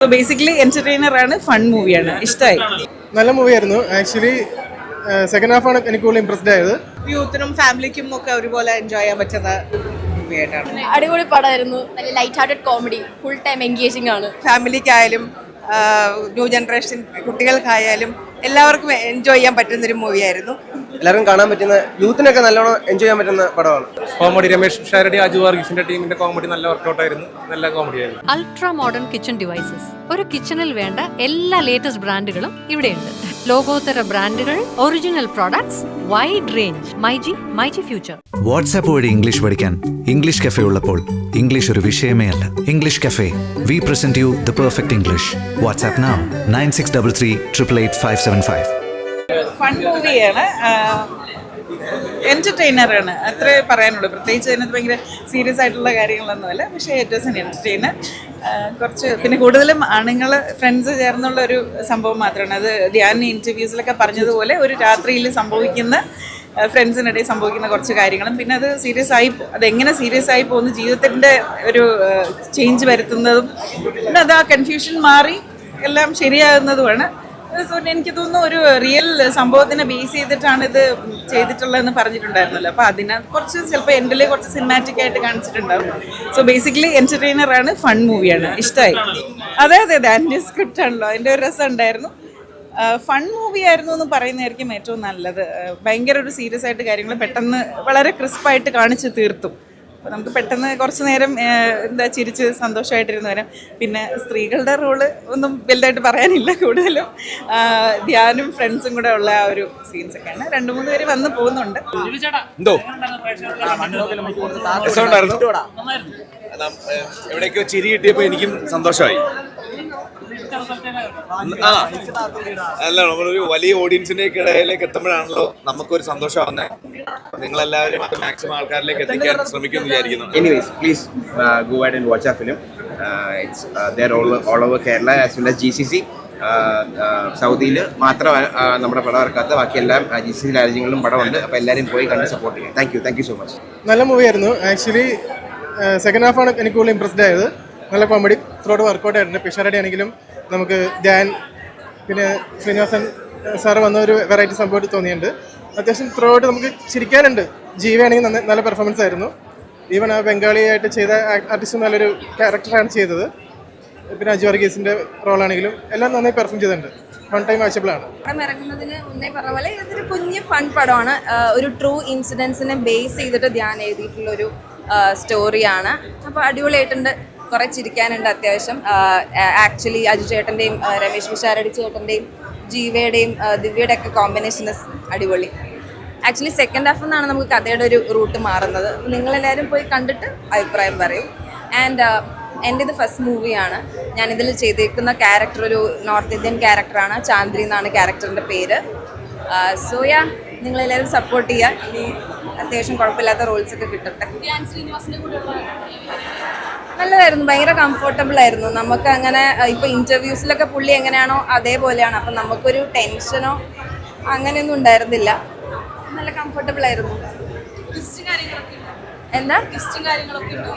Basically entertainer ആണ് fun മൂവിയാണ് ഇഷ്ടമായി നല്ല മൂവിയായിരുന്നു ആക്ച്വലി സെക്കൻഡ് ഹാഫ് ആണ് എനിക്ക് കൂടുതൽ ഇമ്പ്രസ്ഡ് ആയത്. യൂത്തിനും ഫാമിലിക്കും ഒക്കെ ഒരുപോലെ എൻജോയ് ചെയ്യാൻ പറ്റുന്ന മൂവിയായിട്ടാണ് അടിപൊളി പടമായിരുന്നു. നല്ല light hearted comedy full time engaging ആണ് ഫാമിലിക്കായാലും ന്യൂ ജനറേഷൻ കുട്ടികൾക്കായാലും എല്ലാവർക്കും എൻജോയ് ചെയ്യാൻ പറ്റുന്ന ഒരു മൂവിയായിരുന്നു എല്ലാവർക്കും കാണാൻ പറ്റുന്ന യൂത്തിനൊക്കെ നല്ലോണം എൻജോയ് ചെയ്യാൻ പറ്റുന്ന പടമാണ്. കോമഡി രമേഷ് ഷാരടി അജു വർഗീസിന്റെ ടീമിന്റെ കോമഡി നല്ല വർക്ക്ഔട്ട് ആയിരുന്നു. നല്ല കോമഡി ആയിരുന്നു. അൾട്രാ മോഡേൺ കിച്ചൺ ഡിവൈസസ് ഒരു കിച്ചണിൽ വേണ്ട എല്ലാ ലേറ്റസ്റ്റ് ബ്രാൻഡുകളും ഇവിടെയുണ്ട്. ലോകോത്തര ബ്രാൻഡുകൾ original products wide range myG myG future WhatsApp വഴി ഇംഗ്ലീഷ് പഠിക്കാൻ ഇംഗ്ലീഷ് കഫേ ഉള്ളപ്പോൾ ഇംഗ്ലീഷ് ഒരു വിഷയമേ അല്ല. English cafe we present you the perfect English WhatsApp now nine six double three triple eight five seven five fun മൂവിയാണ് എന്റർടൈനറാണ് അത്രേ പറയാനുള്ളൂ. പ്രത്യേകിച്ച് അതിനകത്ത് ഭയങ്കര സീരിയസ് ആയിട്ടുള്ള കാര്യങ്ങളൊന്നുമല്ല. പക്ഷേ ഏറ്റവും എൻ എന്റർടൈനർ കുറച്ച് പിന്നെ കൂടുതലും ആണുങ്ങൾ ഫ്രണ്ട്സ് ചേർന്നുള്ള ഒരു സംഭവം മാത്രമാണ്. അത് ധ്യാൻ ഇന്റർവ്യൂസിലൊക്കെ പറഞ്ഞതുപോലെ ഒരു രാത്രിയിൽ സംഭവിക്കുന്ന ഫ്രണ്ട്സിനിടയിൽ സംഭവിക്കുന്ന കുറച്ച് കാര്യങ്ങളും. പിന്നെ അത് സീരിയസ് ആയി അതെങ്ങനെ സീരിയസ് ആയി പോകുന്നു ജീവിതത്തിന്റെ ഒരു ചേഞ്ച് വരുത്തുന്നതും പിന്നെ അത് ആ കൺഫ്യൂഷൻ മാറി എല്ലാം ശരിയാകുന്നതുമാണ്. സോ എനിക്ക് തോന്നുന്നു ഒരു റിയൽ സംഭവത്തിനെ ബേസ് ചെയ്തിട്ടാണ് ഇത് ചെയ്തിട്ടുള്ളതെന്ന് പറഞ്ഞിട്ടുണ്ടായിരുന്നല്ലോ. അപ്പോൾ അതിനെ കുറച്ച് ചിലപ്പോൾ എന്റെ കുറച്ച് സിനിമാറ്റിക് ആയിട്ട് കാണിച്ചിട്ടുണ്ടാവും. സോ ബേസിക്കലി എന്റർടൈനർ ആണ് ഫൺ മൂവിയാണ് ഇഷ്ടമായി അതെ അതെ അതെ അതിന്റെ സ്ക്രിപ്റ്റ് ആണല്ലോ. അതിന്റെ ഒരു രസം ഉണ്ടായിരുന്നു. ഫൺ മൂവി ആയിരുന്നു എന്ന് പറയുന്നതായിരിക്കും ഏറ്റവും നല്ലത്. ഭയങ്കര ഒരു സീരിയസ് ആയിട്ട് കാര്യങ്ങൾ പെട്ടെന്ന് വളരെ ക്രിസ്പായിട്ട് കാണിച്ച് തീർത്തു. അപ്പോൾ നമുക്ക് പെട്ടെന്ന് കുറച്ച് നേരം എന്താ ചിരിച്ച് സന്തോഷമായിട്ടിരുന്ന് വരാം. പിന്നെ സ്ത്രീകളുടെ റോൾ ഒന്നും വലുതായിട്ട് പറയാനില്ല. കൂടുതലും ധ്യാനും ഫ്രണ്ട്സും കൂടെ ഉള്ള ആ ഒരു സീൻസ് ഒക്കെയാണ്. രണ്ട് മൂന്ന് പേര് വന്ന് പോകുന്നുണ്ട്. എന്തോ? എവിടെയൊക്കെ ചിരി കിട്ടിയപ്പോൾ എനിക്കും സന്തോഷമായി. ആ. അല്ല നമ്മളൊരു വലിയ ഓഡിയൻസിന്റെയൊക്കെ ഇടയിലേക്ക് എത്തുമ്പോഴാണല്ലോ നമുക്കൊരു സന്തോഷമാവുന്നത് നിങ്ങളെല്ലാവരും അത് മാക്സിമം ആൾക്കാരിലേക്ക് എത്തിക്കാൻ ശ്രമിക്കുമെന്ന് വിചാരിക്കുന്നു. Anyways please go ahead and watch ആ film it's there all all over Kerala as well as G C C സൗദിയിൽ മാത്രം നമ്മുടെ പടം ഇറക്കാത്ത ബാക്കിയെല്ലാം ജി സി സി രാജ്യങ്ങളിലും പടമുണ്ട്. അപ്പോൾ എല്ലാവരും പോയി കണ്ട് സപ്പോർട്ട് ചെയ്യാം. Thank you thank you so much നല്ല മൂവിയായിരുന്നു ആക്ച്വലി സെക്കൻഡ് ഹാഫാണ് എനിക്ക് കൂടുതൽ ഇമ്പ്രസ്ഡ് ആയത്. നല്ല കോമഡി ത്രോട്ട് വർക്കൗട്ട് ആയിരുന്നു. പിഷാരടി ആണെങ്കിലും നമുക്ക് ധ്യാൻ പിന്നെ ശ്രീനിവാസൻ സാറ് വന്ന ഒരു വെറൈറ്റി സംഭവമായിട്ട് തോന്നിയിട്ടുണ്ട്. അത്യാവശ്യം ത്രോട്ട് നമുക്ക് ചിരിക്കാനുണ്ട്. ജീവയാണെങ്കിൽ നന്ന നല്ല പെർഫോമൻസ് ആയിരുന്നു. ഈവൻ ആ ബംഗാളിയായിട്ട് ചെയ്ത ആർട്ടിസ്റ്റ് നല്ലൊരു ക്യാരക്ടറാണ് ചെയ്തത്. പിന്നെ അജു വർഗീസിന്റെ റോളാണെങ്കിലും എല്ലാം നന്നായി പെർഫോം ചെയ്തിട്ടുണ്ട്. ടൈം കുഞ്ഞ് ഫൺ പടമാണ്. ഒരു ട്രൂ ഇൻസിഡൻസിനെ ബേസ് ചെയ്തിട്ട് ധ്യാൻ എഴുതിയിട്ടുള്ള ഒരു സ്റ്റോറിയാണ് അപ്പോൾ അടിപൊളിയായിട്ടുണ്ട്. കുറേ ചിരിക്കാനുണ്ട് അത്യാവശ്യം. ആക്ച്വലി അജു ചേട്ടന്റെയും രമേശ് വിശാരടി ചേട്ടന്റെയും ജീവയുടെയും ദിവ്യയുടെ ഒക്കെ കോമ്പിനേഷൻ അടിപൊളി. ആക്ച്വലി സെക്കൻഡ് ഹാഫ് എന്നാണ് നമുക്ക് കഥയുടെ ഒരു റൂട്ട് മാറുന്നത്. നിങ്ങളെല്ലാവരും പോയി കണ്ടിട്ട് അഭിപ്രായം പറയും. ആൻഡ് എന്റെ ഇത് ഫസ്റ്റ് മൂവിയാണ് ഞാനിതിൽ ചെയ്തേക്കുന്ന ക്യാരക്ടർ ഒരു നോർത്ത് ഇന്ത്യൻ ക്യാരക്ടറാണ് ചാന്ദ്രി എന്നാണ് ക്യാരക്ടറിന്റെ പേര്. സോ യാ നിങ്ങളെല്ലാവരും സപ്പോർട്ട് ചെയ്യുക ഇനി അത്യാവശ്യം കുഴപ്പമില്ലാത്ത റോൾസൊക്കെ കിട്ടട്ടെ. നല്ലതായിരുന്നു. ഭയങ്കര കംഫർട്ടബിൾ ആയിരുന്നു. നമുക്ക് അങ്ങനെ ഇപ്പൊ ഇന്റർവ്യൂസിലൊക്കെ പുള്ളി എങ്ങനെയാണോ അതേപോലെയാണ്. അപ്പൊ നമുക്കൊരു ടെൻഷനോ അങ്ങനെയൊന്നും ഉണ്ടായിരുന്നില്ല. നല്ല കംഫർട്ടബിൾ ആയിരുന്നു. എന്താ?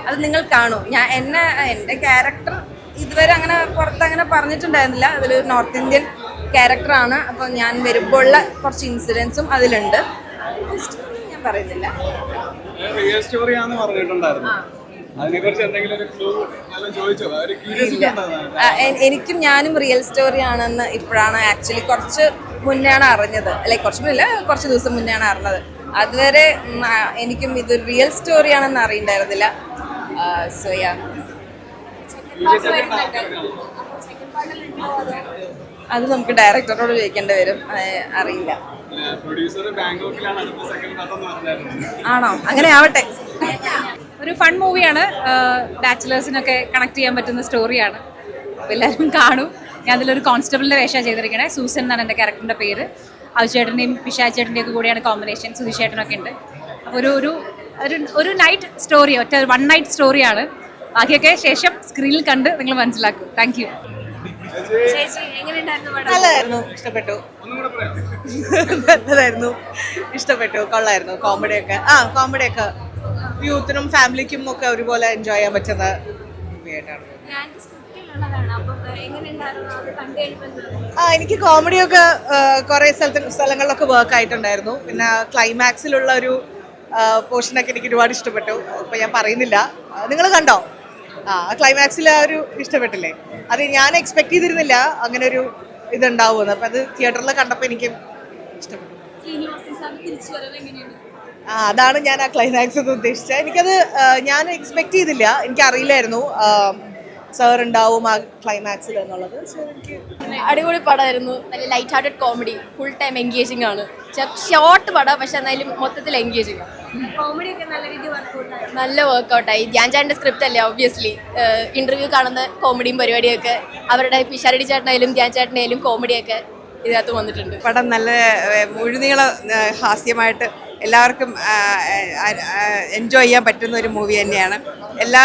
അത് നിങ്ങൾ കാണൂ. ഞാൻ എന്നെ എന്റെ ക്യാരക്ടർ ഇതുവരെ അങ്ങനെ പുറത്ത് അങ്ങനെ പറഞ്ഞിട്ടുണ്ടായിരുന്നില്ല. അതിലൊരു നോർത്ത് ഇന്ത്യൻ ക്യാരക്ടറാണ് അപ്പോൾ ഞാൻ വരുമ്പോഴുള്ള കുറച്ച് ഇൻസിഡൻസും അതിലുണ്ട്. ഞാൻ പറയുന്നില്ല. എനിക്കും ഞാനും റിയൽ സ്റ്റോറി ആണെന്ന് ഇപ്പോഴാണ് ആക്ച്വലി കുറച്ച് മുന്നെയാണ് അറിഞ്ഞത്. അല്ലെ കുറച്ച് മുന്നില്ല കുറച്ച് ദിവസം മുന്നെയാണ് അറിഞ്ഞത്. അതുവരെ എനിക്കും ഇത് റിയൽ സ്റ്റോറി ആണെന്ന് അറിയണ്ടായിരുന്നില്ല. സോയാ അത് നമുക്ക് ഡയറക്ടറോട് ചോദിക്കേണ്ടി വരും. അറിയില്ല. ആണോ? അങ്ങനെ ആവട്ടെ. ഒരു ഫൺ മൂവിയാണ് ബാച്ചിലേഴ്സിനൊക്കെ കണക്ട് ചെയ്യാൻ പറ്റുന്ന സ്റ്റോറിയാണ് അപ്പോൾ എല്ലാവരും കാണും. ഞാൻ അതിലൊരു കോൺസ്റ്റബിളിന്റെ വേഷമാണ് ചെയ്തിരിക്കണേ. സൂസൻ എന്നാണ് എന്റെ ക്യാരക്ടറിന്റെ പേര്. അവിചേട്ടന്റെയും പിശാചേട്ടന്റെയും ഒക്കെ കൂടിയാണ് കോമ്പിനേഷൻ സുധിച്ചേട്ടനൊക്കെ ഉണ്ട്. അപ്പോൾ ഒരു ഒരു ഒരു ഒരു നൈറ്റ് സ്റ്റോറി ഒറ്റ വൺ നൈറ്റ് സ്റ്റോറിയാണ് ബാക്കിയൊക്കെ ശേഷം സ്ക്രീനിൽ കണ്ട് നിങ്ങൾ മനസ്സിലാക്കും. താങ്ക് യു നല്ലതായിരുന്നു. ഇഷ്ടപ്പെട്ടു. നല്ലതായിരുന്നു. ഇഷ്ടപ്പെട്ടു. കൊള്ളായിരുന്നു. കോമഡിയൊക്കെ ആ കോമഡിയൊക്കെ യൂത്തിനും ഫാമിലിക്കും ഒക്കെ ഒരുപോലെ എൻജോയ് ചെയ്യാൻ പറ്റുന്ന മൂവിയായിട്ടാണ് ആ എനിക്ക് കോമഡിയൊക്കെ കുറേ സ്ഥലത്ത് സ്ഥലങ്ങളിലൊക്കെ വർക്ക് ആയിട്ടുണ്ടായിരുന്നു. പിന്നെ ക്ലൈമാക്സിലുള്ള ഒരു പോർഷനൊക്കെ എനിക്ക് ഒരുപാട് ഇഷ്ടപ്പെട്ടു. അപ്പോൾ ഞാൻ പറയുന്നില്ല. നിങ്ങൾ കണ്ടോ? ആ ക്ലൈമാക്സിൽ ആ ഒരു ഇഷ്ടപ്പെട്ടില്ലേ? അത് ഞാൻ എക്സ്പെക്ട് ചെയ്തിരുന്നില്ല അങ്ങനെ ഒരു ഇതുണ്ടാവുമെന്ന്. അപ്പം അത് തിയേറ്ററിൽ കണ്ടപ്പോൾ എനിക്ക് ഇഷ്ടപ്പെട്ടു. അതാണ് ഞാൻ ആ ക്ലൈമാക്സ് എന്ന് ഉദ്ദേശിച്ചത്. എനിക്കത് ഞാൻ എക്സ്പെക്ട് ചെയ്തില്ല. എനിക്കറിയില്ലായിരുന്നു സാർ ഉണ്ടാവും ആ ക്ലൈമാക്സിൽ എന്നുള്ളത്. അടിപൊളി പടമായിരുന്നു. നല്ല light hearted comedy full time engaging ആണ് ഷോർട്ട് പടം പക്ഷെ എന്നാലും മൊത്തത്തിൽ എൻഗേജിങ് ആണ്. കോമഡി ഒക്കെ നല്ല വർക്കൗട്ടായി ധ്യാൻ ചാന്റെ സ്ക്രിപ്റ്റ് അല്ലേ ഒബ്വിയസ്ലി ഇന്റർവ്യൂ കാണുന്ന കോമഡിയും പരിപാടിയൊക്കെ അവരുടെ പിഷാരടി ചേട്ടനായാലും ധ്യാൻ ചേട്ടനായാലും കോമഡിയൊക്കെ ഇതിനകത്ത് വന്നിട്ടുണ്ട്. പടം നല്ല മുഴുനീള ഹാസ്യമായിട്ട് എല്ലാവർക്കും എൻജോയ് ചെയ്യാൻ പറ്റുന്ന ഒരു മൂവി തന്നെയാണ്. എല്ലാ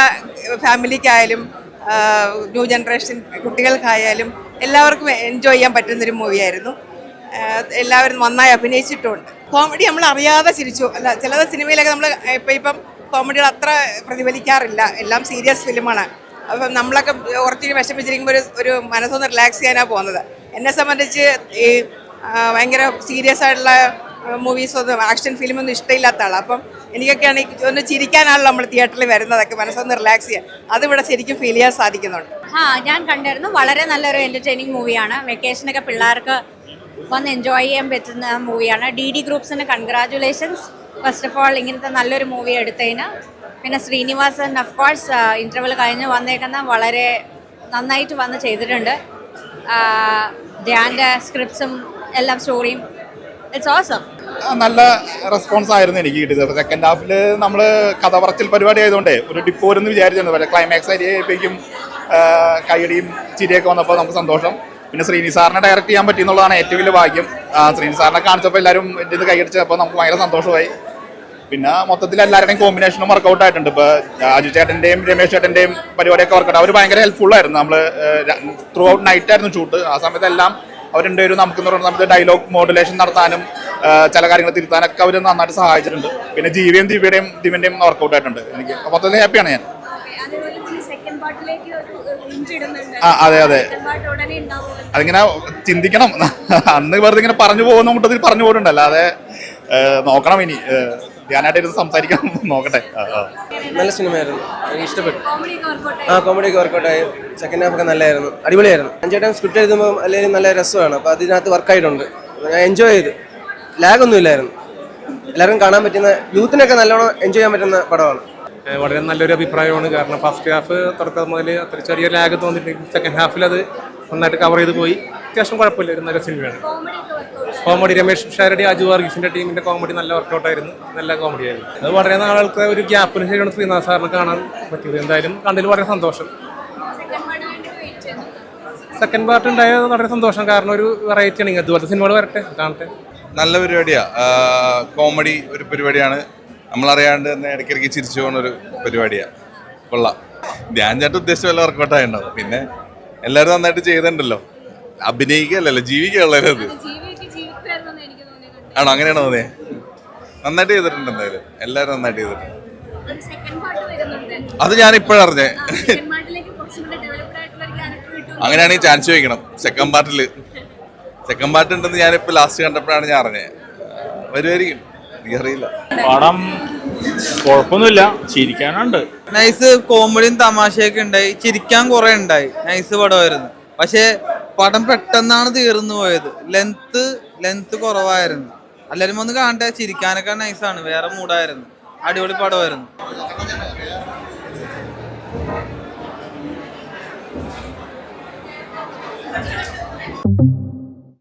ഫാമിലിക്കായാലും ന്യൂ ജനറേഷൻ കുട്ടികൾക്കായാലും എല്ലാവർക്കും എൻജോയ് ചെയ്യാൻ പറ്റുന്നൊരു മൂവിയായിരുന്നു എല്ലാവരും നന്നായി അഭിനയിച്ചിട്ടുണ്ട്. കോമഡി നമ്മൾ അറിയാതെ ചിരിച്ചു. അല്ല ചില സിനിമയിലൊക്കെ നമ്മൾ ഇപ്പം ഇപ്പം കോമഡികൾ അത്ര പ്രതിഫലിക്കാറില്ല. എല്ലാം സീരിയസ് ഫിലിമാണ് അപ്പം നമ്മളൊക്കെ കുറച്ച് വിഷമിച്ചിരിക്കുമ്പോൾ ഒരു ഒരു മനസ്സൊന്ന് റിലാക്സ് ചെയ്യാനാണ് പോകുന്നത്. എന്നെ സംബന്ധിച്ച് ഈ ഭയങ്കര സീരിയസ് ആയിട്ടുള്ള മൂവീസ് ആക്ഷൻ ഫിലിമൊന്നും ഇഷ്ടമില്ലാത്ത ആളാണ് അപ്പം എനിക്കൊക്കെയാണ് ഒന്ന് ചിരിക്കാനാണല്ലോ നമ്മൾ തിയേറ്ററിൽ വരുന്നതൊക്കെ മനസ്സൊന്ന് റിലാക്സ് ചെയ്യാൻ അതിവിടെ ശരിക്കും ഫീൽ ചെയ്യാൻ സാധിക്കുന്നുണ്ട്. ആ ഞാൻ കണ്ടായിരുന്നു വളരെ നല്ലൊരു എന്റർടൈനിങ് മൂവിയാണ് വെക്കേഷനൊക്കെ പിള്ളേർക്ക് വന്ന് എൻജോയ് ചെയ്യാൻ പറ്റുന്ന മൂവിയാണ് ഡി ഡി ഗ്രൂപ്പ്സിന് കൺഗ്രാറ്റുലേഷൻസ് ഫസ്റ്റ് ഓഫ് ഓൾ ഇങ്ങനത്തെ നല്ലൊരു മൂവി എടുത്തതിന്. പിന്നെ ശ്രീനിവാസൻ ഓഫ് കോഴ്സ് ഇന്റർവെൽ കഴിഞ്ഞ് വന്നേക്കുന്ന വളരെ നന്നായിട്ട് വന്ന് ചെയ്തിട്ടുണ്ട്. ധ്യാന്റെ സ്ക്രിപ്റ്റ്സും എല്ലാം സ്റ്റോറിയും ഇറ്റ്സ് ഓസം നല്ല റെസ്പോൺസ് ആയിരുന്നു എനിക്ക് കിട്ടിയത്. സെക്കൻഡ് ഹാഫിൽ നമ്മൾ കഥ പറച്ചിൽ പരിപാടി ആയതുകൊണ്ട് ഒരു ഡിപ്പോരെന്ന് വിചാരിച്ചിരുന്നു. പക്ഷേ ക്ലൈമാക്സ് അരിയപ്പോഴേക്കും കൈയടിയും ചിരിയൊക്കെ വന്നപ്പോൾ നമുക്ക് സന്തോഷം. പിന്നെ ശ്രീനി സാറിനെ ഡയറക്റ്റ് ചെയ്യാൻ പറ്റി എന്നുള്ളതാണ് ഏറ്റവും വലിയ ഭാഗ്യം. ശ്രീനി സാറിനെ കാണിച്ചപ്പോൾ എല്ലാവരും എന്റെ ഇത് കൈയടിച്ചപ്പോൾ നമുക്ക് ഭയങ്കര സന്തോഷമായി. പിന്നെ മൊത്തത്തിൽ എല്ലാവരുടെയും കോമ്പിനേഷനും വർക്കൗട്ട് ആയിട്ടുണ്ട്. ഇപ്പോൾ അജു ചേട്ടന്റെയും രമേശ് ചേട്ടന്റെയും പരിപാടിയൊക്കെ വർക്കൗട്ട് അവർ ഭയങ്കര ഹെൽപ്ഫുൾ ആയിരുന്നു. നമ്മൾ ത്രൂ ഔട്ട് നൈറ്റ് ആയിരുന്നു ഷൂട്ട് ആ സമയത്തെല്ലാം അവർ രണ്ടുപേരും നമുക്ക് നമുക്ക് ഡയലോഗ് മോഡുലേഷൻ നടത്താനും ചില കാര്യങ്ങൾ തിരുത്താനൊക്കെ അവർ നന്നായിട്ട് സഹായിച്ചിട്ടുണ്ട്. പിന്നെ ജീവിയും ദിവ്യയുടെയും ദിവ്യന്റെയും വർക്കൗട്ട് ആയിട്ടുണ്ട്. എനിക്ക് മൊത്തത്തിൽ ഹാപ്പിയാണ് ഞാൻ. ഒരു ആ അതെ അതെ. അതിങ്ങനെ ചിന്തിക്കണം. അന്ന് വെറുതെ ഇങ്ങനെ പറഞ്ഞു പോകുന്ന കൂട്ടത്തിൽ പറഞ്ഞു പോകുന്നുണ്ടല്ലോ അതെ നോക്കണം ഇനി ആ, ഞാനായിട്ട് ഇരുന്ന് സംസാരിക്കാൻ നോക്കട്ടെ. ആ, ആ. നല്ല സിനിമയായിരുന്നു. എനിക്ക് ഇഷ്ടപ്പെട്ടു. കോമഡി ഒക്കെ വർക്കൗട്ട് ആയി? കോമഡി ഒക്കെ വർക്കൗട്ടായി സെക്കൻഡ് ഹാഫ് ഒക്കെ നല്ലതായിരുന്നു അടിപൊളിയായിരുന്നു. അഞ്ചേട്ടൻ സ്ക്രിപ്റ്റ് എഴുതുമ്പോൾ അല്ലെങ്കിൽ നല്ല രസമാണ്. അപ്പോൾ അതിനകത്ത് വർക്കായിട്ടുണ്ട് ഞാൻ എൻജോയ് ചെയ്തു. ലാഗ് ഒന്നും ഇല്ലായിരുന്നു. എല്ലാവർക്കും കാണാൻ പറ്റുന്ന യൂത്തിനൊക്കെ നല്ലോണം എൻജോയ് ചെയ്യാൻ പറ്റുന്ന പടമാണ്. വളരെ നല്ലൊരു അഭിപ്രായമാണ്. കാരണം ഫസ്റ്റ് ഹാഫ് തുടക്കം മുതൽ അത്ര ചെറിയ ലാഗ് തോന്നിയിട്ടുണ്ട് സെക്കൻഡ് ഹാഫിൽ അത് നന്നായിട്ട് കവർ ചെയ്ത് പോയി. അത്യാവശ്യം കുഴപ്പമില്ല ഒരു നല്ല സിനിമയാണ്. കോമഡി. രമേഷ് ഷാരടി അജു വർഗീസിന്റെ ടീമിന്റെ കോമഡി നല്ല വർക്കൗട്ട് ആയിരുന്നു. നല്ല കോമഡി ആയിരുന്നു. അത് വളരെ നാളുകൾക്ക് ഒരു ഗ്യാപ്പിന് ശേഷമാണ് ശ്രീനാഥ് സാറിന് കാണാൻ പറ്റിയത്. എന്തായാലും കണ്ടതിൽ വളരെ സന്തോഷം. സെക്കൻഡ് പാർട്ടിന് വേണ്ടി വെയിറ്റ് ചെയ്യുന്നുണ്ട് സെക്കൻഡ് പാർട്ട് ഉണ്ടായത് വളരെ സന്തോഷം. കാരണം ഒരു വെറൈറ്റി ആണ്. അതുപോലത്തെ സിനിമകൾ വരട്ടെ കാണട്ടെ. നല്ല പരിപാടിയാ. കോമഡി ഒരു പരിപാടിയാണ്. നമ്മളറിയാണ്ട് തന്നെ ഇടയ്ക്കിടയ്ക്ക് ചിരിച്ചു പോകുന്ന ഒരു പരിപാടിയാ. കൊള്ളാം. ധ്യാൻ ചേട്ടൻ ഉദ്ദേശിച്ച വല്ല വർക്കൗട്ടായിട്ടുണ്ടാവും പിന്നെ എല്ലാവരും നന്നായിട്ട് ചെയ്തിട്ടുണ്ടല്ലോ. അഭിനയിക്കുകയല്ലല്ലോ ജീവിക്കുകയുള്ളത് ആണോ? അങ്ങനെയാണോ തോന്നിയേ? നന്നായിട്ട് ചെയ്തിട്ടുണ്ട് എന്തായാലും. എല്ലാവരും നന്നായിട്ട് ചെയ്തിട്ടുണ്ട്. സെക്കൻഡ് പാർട്ട് വരുന്നുണ്ട്. അത് ഞാൻ ഇപ്പോഴറിഞ്ഞേ സെക്കൻഡ് പാർട്ടിലേക്ക് കുറച്ചും കൂടെ ആയിട്ടുള്ള ഒരു ക്യാരക്ടർ കിട്ടും അങ്ങനെയാണെങ്കിൽ ചാൻസ് ചോദിക്കണം. സെക്കൻഡ് പാർട്ടിൽ സെക്കൻഡ് പാർട്ട് ഉണ്ടെന്ന് ഞാനിപ്പോൾ ലാസ്റ്റ് കണ്ടപ്പോഴാണ് ഞാൻ അറിഞ്ഞത് വരുമായിരിക്കും എനിക്കറിയില്ല. പടം കുഴപ്പമൊന്നുമില്ല. ചിരിക്കാനുണ്ട്. നൈസ് കോമഡിയും തമാശയൊക്കെ ഉണ്ടായി. ചിരിക്കാൻ കുറെ ഉണ്ടായി. നൈസ് പടമായിരുന്നു. പക്ഷേ പടം പെട്ടെന്നാണ് തീർന്നു പോയത്. ലെങ്ത് ലെങ്ത് കുറവായിരുന്നു. എല്ലാവരും ഒന്ന് കാണട്ടെ. ചിരിക്കാനൊക്കെ നൈസാണ് വേറെ മൂടായിരുന്നു അടിപൊളി പടമായിരുന്നു.